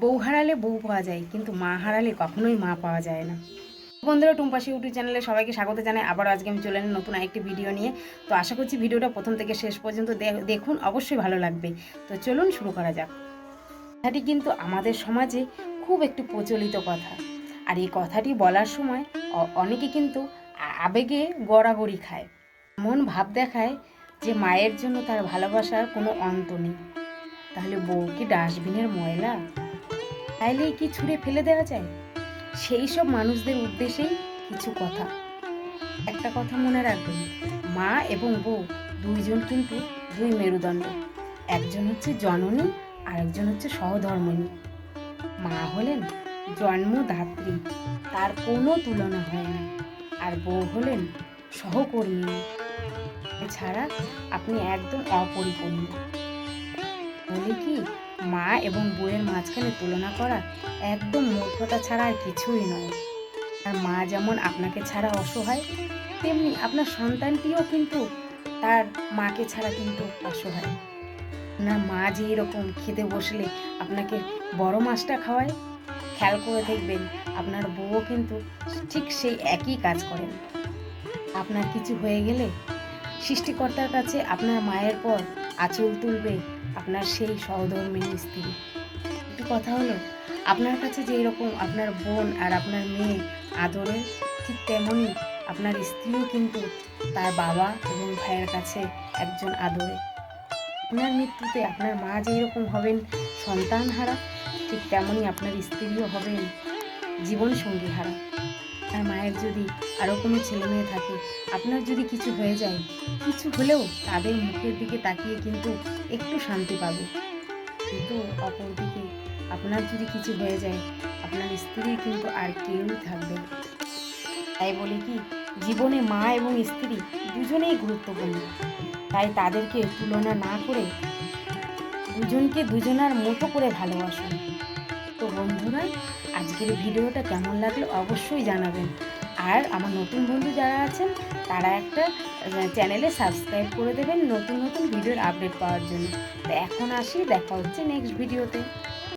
বউ হারালে বউ পাওয়া যায়, কিন্তু মা হারালে কখনোই মা পাওয়া যায় না। বন্ধুরা, টুম্পাশি ইউটিউব চ্যানেলে সবাইকে স্বাগত জানাই। আবারও আজকে আমি চলে এলাম নতুন আরেকটি ভিডিও নিয়ে। তো আশা করছি ভিডিওটা প্রথম থেকে শেষ পর্যন্ত দেখুন, অবশ্যই ভালো লাগবে। তো চলুন শুরু করা যাক। কথাটি কিন্তু আমাদের সমাজে খুব একটি প্রচলিত কথা। আর এই কথাটি বলার সময় অনেকে কিন্তু আবেগে গড়াগড়ি খায়। মন ভাব দেখায় যে মায়ের জন্য তার ভালোবাসার কোনো অন্ত নেই। তাহলে বউ কি ডাস্টবিনের ময়লা? চাইলেই কি ছুঁড়ে ফেলে দেওয়া যায়? সেই সব মানুষদের উদ্দেশ্যেই কিছু কথা। একটা কথা মনে রাখবেন, মা এবং বউ দুইজন কিন্তু দুই মেরুদণ্ড। একজন হচ্ছে জননী আর একজন হচ্ছে সহধর্মিণী মা হলেন জন্মদাত্রী তার কোনো তুলনা হয় না। আর বউ হলেন সহকর্মী। এছাড়া আপনি একদম অপরিপূর্ণ। বলে কি মা এবং বউয়ের মাঝখানে তুলনা করা একদম মূর্খতা ছাড়া আর কিছুই নয়। আর মা যেমন আপনাকে ছাড়া অসহায়, তেমনি আপনার সন্তানটিও কিন্তু তার মাকে ছাড়া কিন্তু অসহায়। আপনার মা যে এরকম খেতে বসলে আপনাকে বড় মাছটা খাওয়ায়, খেয়াল করে দেখবেন আপনার বউও কিন্তু ঠিক সেই একই কাজ করেন। আপনার কিছু হয়ে গেলে সৃষ্টিকর্তার কাছে আপনার মায়ের পর আঁচল তুলবে আপনার সেই সহধর্মিনী স্ত্রী। একটু কথা হলো? আপনার কাছে যে এরকম আপনার বোন আর আপনার মেয়ে আদরের ঠিক তেমনই আপনার স্ত্রীও কিন্তু তার বাবা এবং ভাইয়ের কাছে একজন আদরে আপনার মৃত্যুতে আপনার মা যে এরকম হবেন সন্তান হারা ঠিক তেমনই আপনার স্ত্রীও হবেন জীবন সঙ্গী হারা আর মায়ের যদি আরও কোনো ছেলে মেয়ে থাকে, আপনার যদি কিছু হয়ে যায়, কিছু হলেও তাদের মুখের দিকে তাকিয়ে কিন্তু একটু শান্তি পাবে। কিন্তু অপরদিকে আপনার যদি কিছু হয়ে যায়, আপনার স্ত্রী কিন্তু আর কেউই থাকবে তাই বলে কি, জীবনে মা এবং স্ত্রী দুজনেই গুরুত্বপূর্ণ। তাই তাদেরকে তুলনা না করে দুজনকে দুজনার মতো করে ভালোবাসুন। বন্ধুরা, আজকের ভিডিওটা কেমন লাগল অবশ্যই জানাবেন। আর আমার নতুন বন্ধু যারা আছেন, তারা একটা চ্যানেলে সাবস্ক্রাইব করে দেবেন নতুন নতুন ভিডিওর আপডেট পাওয়ার জন্য। তো এখন আসি, দেখা হচ্ছে নেক্সট ভিডিওতে